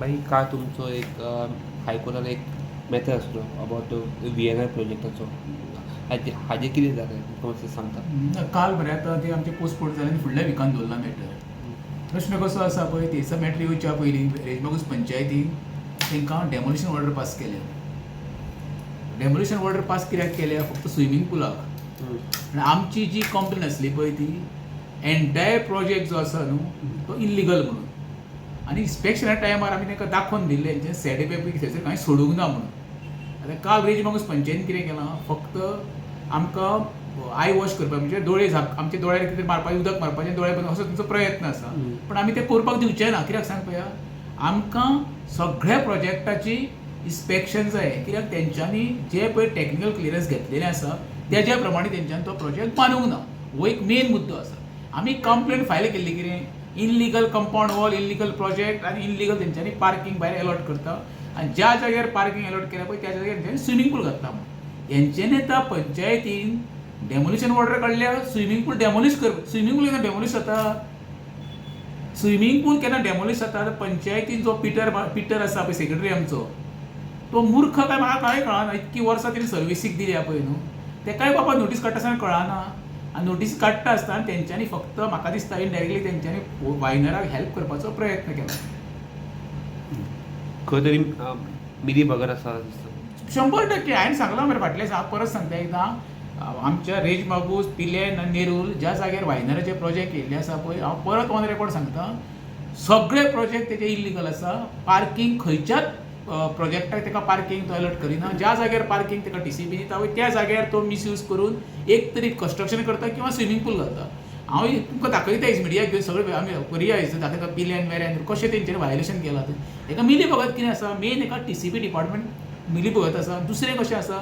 बाई का तुमचो एक हायकोर्टान एक मॅटर आसलो अबावट व्ही एन आय प्रोजेक्टाचो हाजे कितें जालें तुमकां सांगता? काल मरे आतां ते आमचे पोस्टपोर्ट जालें आनी फुडल्या विकान दवरला मॅटर प्रश्न कसो आसा पळय तेचो मॅटर येवच्या पयलीं रेजमागूस पंचायतीन तांकां डेमोलिशन ऑर्डर पास केल्या. डेमोलिशन ऑर्डर पास कित्याक केल्या फक्त स्विमींग पुलाक. आनी आमची जी कंप्लेन आसली पळय ती एन्टायर प्रोजेक्ट जो आसा न्हू तो इल्लिगल म्हणून. आनी इन्स्पेक्शना टायमार आमी तांकां दाखोवन दिल्लें हेंचें सेड पेपर थंयसर कांय सोडूंक ना म्हणून. आतां काल रेज मागूस पंचायतीन कितें केलां? फक्त आमकां आय वॉश करपाक म्हणजे दोळे झाक आमचे दोळ्यार कितें मारपाचें उदक मारपाचें दोळे बंद असो तुमचो प्रयत्न आसा. पण आमी ते करपाक दिवचे ना. कित्याक सांग पळया आमकां सगळ्या प्रोजेक्टाची इन्स्पेक्शन जाय कित्याक? तेंच्यांनी जे पळय टॅक्निकल क्लियरन्स घेतलेलें आसा तेज्या प्रमाणे तेंच्यांनी तो प्रोजेक्ट बांदूंक ना हो एक मेन मुद्दो आसा आमी कंप्लेन फायल केल्ली कितें illegal compound wall illegal project आनी इनलिगल तेंच्यांनी पार्किंग भायर अलॉट करता. आनी ज्या जाग्यार पार्किंग अलॉट केल्या पळय त्या जाग्यार तेंच्यांनी स्विमींग पूल घातला. म्हणून हेंच्यांनी आतां पंचायतीन डेमोलिशन ऑर्डर काडल्यार स्विमींग पूल डेमोलिश कर स्विमींग पूल केन्ना डेमोलिश जाता स्विमींग पूल केन्ना डेमोलिश जाता पंचायतीन जो पिटर पिटर आसा पळय सेक्रेटरी आमचो तो मूर्ख काय म्हाका कांय कळना इतकी वर्सां तिणें सर्विसीक दिल्या पळय न्हू तेकाय बाबा नोटीस काडटा आसतना कळना. आनी नोटीस काडटा आसतना तेंच्यांनी फक्त म्हाका दिसता इनडायरेक्टली तेंच्यांनी वायनराक हेल्प करपाचो प्रयत्न केला. खंय तरी मिली बगर आसा शंबर टक्के. हांवें सांगलां मरे फाटल्या हांव परत सांगता एकदां आमच्या रेज मागूस पिलेन नेरूल ज्या जाग्यार वायनराचे प्रोजेक्ट येयल्ले आसा पळय हांव परत ऑन रेकॉर्ड सांगता? सगळे प्रोजेक्ट तेजे इल्लिगल आसा पार्किंग खंयच्याच प्रोजेक्टाक ताका पार्किंग तो अलर्ट करिना ज्या जाग्यार पार्किंग ताका टी सी बी दिता पळय त्या जाग्यार तो मिसयूज करून एक तरी कन्स्ट्रक्शन करता किंवा स्विमींग पूल घालता हांव तुमकां दाखयता एज मिडिया घेवन सगळे आमी करिया हेच दाखयता पिल्यान मेऱ्यान कशें तेंचेर वायलेशन केलां तें. हेका मिली भगत कितें आसा मेन हेका टी सी बी डिपार्टमेंट मिली भगत आसा. दुसरें कशें आसा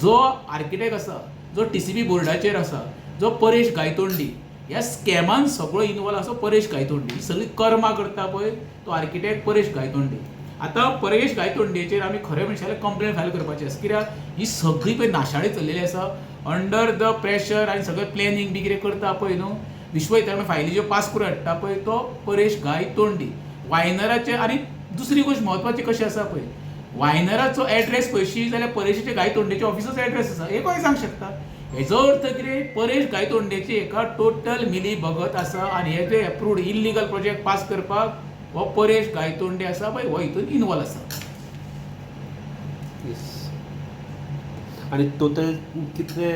जो आर्किटेक्ट आसा जो टी सी बी बोर्डाचेर आसा जो परेश गायतोंडी ह्या स्कॅमान सगळो इनवॉल्व आसा परेश गायतोंडी. सगळीं कर्मां करता पळय तो आर्किटेक्ट परेश गायतोंडी. आतां परेश गायतोंडेचेर आमी खरें म्हणशाले कंप्लेन फायल करपाची आसा कित्याक ही सगळी पळय नाशाडी चलिल्ली आसा अंडर द प्रेशर आनी सगळें प्लॅनिंग बी कितें करता पळय न्हू विश्वविद्यालय फायली ज्यो पास करून हाडटा पळय तो परेश गायतोंडी. वायनराचे आनी दुसरी गोश्ट म्हत्वाची कशी आसा पळय वायनराचो एड्रेस पयशी जाल्यार परेशीचे गायतोंडेचे ऑफिसाचो एड्रेस आसा एकूय सांग शकता? हेजो अर्थ कितें परेश गायतोंडेची एका टोटल मिली भगत आसा आनी हे जे एप्रूव्ड इल्लिगल प्रोजेक्ट पास करपाक हो परेश गायतोंडे आसा पळय हो हितून इनवॉल्व आसा आनी टोटल कितले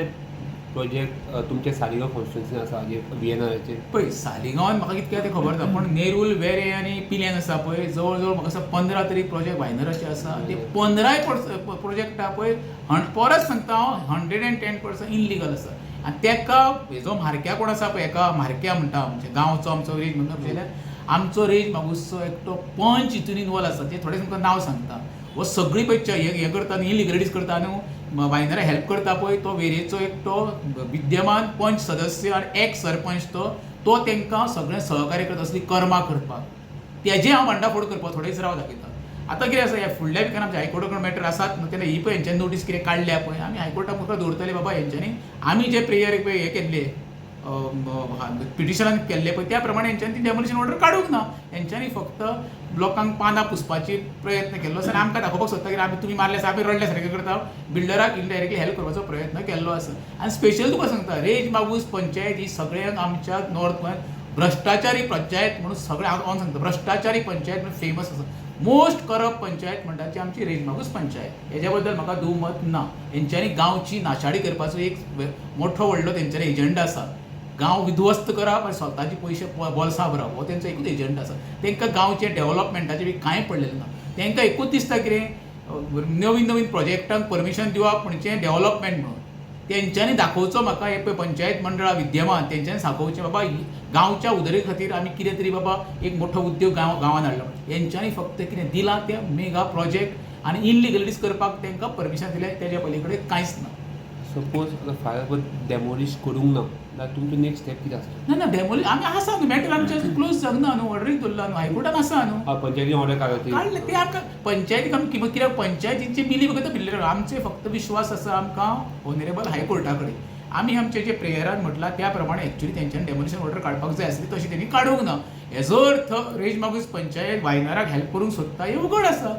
प्रोजेक्ट तुमचे सालिगांव कॉन्स्टिट्युन्सीन आसा व्ही एन आयचे पळय सालिगांवान म्हाका कितकें तें खबर ना पण नेरूल वेरे आनी पिल्यान आसा पळय जवळ जवळ म्हाका पंदरा तरी प्रोजेक्ट वायनराचे आसा ते पंदराय प्रोजेक्ट आहा पळय हण परत सांगता हांव hundred and ten percent illegal आसा आनी तेका हेजो म्हारक्या कोण आसा पळय हेका म्हारक्या म्हणटा आमचे गांवचो आमचो रेज म्हणटा पळयल्यार आमचो रेंज मागुसो एकटो पंच हितून इनवॉल्व आसा. ते थोडे तुमकां नांव सांगता. हो सगळी पळय हें हे हे करता न्ही इलिगलिटीज करता न्हू वायनरा हेल्प करता पळय तो वेरेचो एकटो विद्यमान पंच सदस्य आनी एक सरपंच तो तो तांकां सगळें सहकार्य करता असली कर्मां करपाक. तेजे हांव भांडाफोड करपाक थोडेच राव दाखयता. आतां कितें आसा ह्या फुडल्या विकान आमच्या हायकोर्टाकडे मॅटर आसात न्हू तेन्ना ही पळय हेंच्यानी नोटीस कितें काडल्या पळय. आमी हायकोर्टाक मुखार दवरतले बाबा हेंच्यांनी आमी जे प्रेयर पळय हे केल्ले पिटिशनान केल्ले पळय त्या प्रमाणे यांच्यानी ती डेमोलिशन ऑर्डर काडूंक ना हेंच्यांनी फक्त लोकांक पानां पुसपाची प्रयत्न केल्लो आसा आनी आमकां दाखोवपाक सोदता की आमी तुमी मारल्या आमी रडले सारकें करता बिल्डराक इनडायरेक्टली हेल्प करपाचो प्रयत्न केल्लो आसा आनी स्पेशल तुका सांगता रेज मागूस पंचायत ही सगळ्यांक आमच्या नॉर्थ गोंयांत भ्रश्टाचारी पंचायत म्हणून सगळें हांव हांव सांगता. भ्रश्टाचारी पंचायत म्हणून फेमस आसा मोस्ट करप पंचायत म्हणटा ती आमची रेजमागूस पंचायत. हेज्या बद्दल म्हाका दुमत ना. हेंच्यांनी गांवची नाशाडी करपाचो एक मोठो व्हडलो तेंच्यांनी एजंडा आसा गांव विध्वस्त करप आनी स्वताचे पयशे बोल्सा भरप हो तेंचो एकूच एजंट आसा तांकां गांवचे डेव्हलपमेंटाचे बी कांय पडलेलें ना. तांकां एकूच दिसता कितें नवीन नवीन प्रोजेक्टांक परमिशन दिवप म्हणजे डेव्हलपमेंट म्हणून. तेंच्यांनी दाखोवचो म्हाका हे पळय पंचायत मंडळां विद्यमान तेंच्यांनी दाखोवचें बाबा ही गांवच्या उदरे खातीर आमी कितें तरी बाबा एक मोठो उद्योग गांव गांवांत हाडलो हेंच्यांनी फक्त कितें दिलां तें मेगा प्रोजेक्ट आनी इनलिगलिटीज करपाक तांकां परमिशन दिलें तेज्या पलीकडे कांयच ना सपोज आतां फायर डेमोलिश करूंक ना जाल्यार तुमचो नेक्स्ट स्टेप कितें आसता ना ना डेमोली आमी आसा न्हू मॅटर आमचे क्लोज जावना न्हू ऑर्डरीक दवरला न्हू हायकोर्टान आसा न्हू पंचायतीन ऑर्डर काडला काडले ते आमकां पंचायतीक आमी किंवा कित्याक पंचायतीचे मिली बघत बिल्डर आमचे फक्त विश्वास आसा आमकां ऑनरेबल हायकोर्टा कडेन आमी आमचे जे प्रेयरान म्हटलां त्या प्रमाणे एक्च्युली तेंच्यांनी डेमोलिशन ऑर्डर काडपाक जाय आसली तशी तेणी काडूंक ना. हेजो अर्थ रेज मागूस पंचायत वायनराक हेल्प करूंक सोदता हें उघड आसा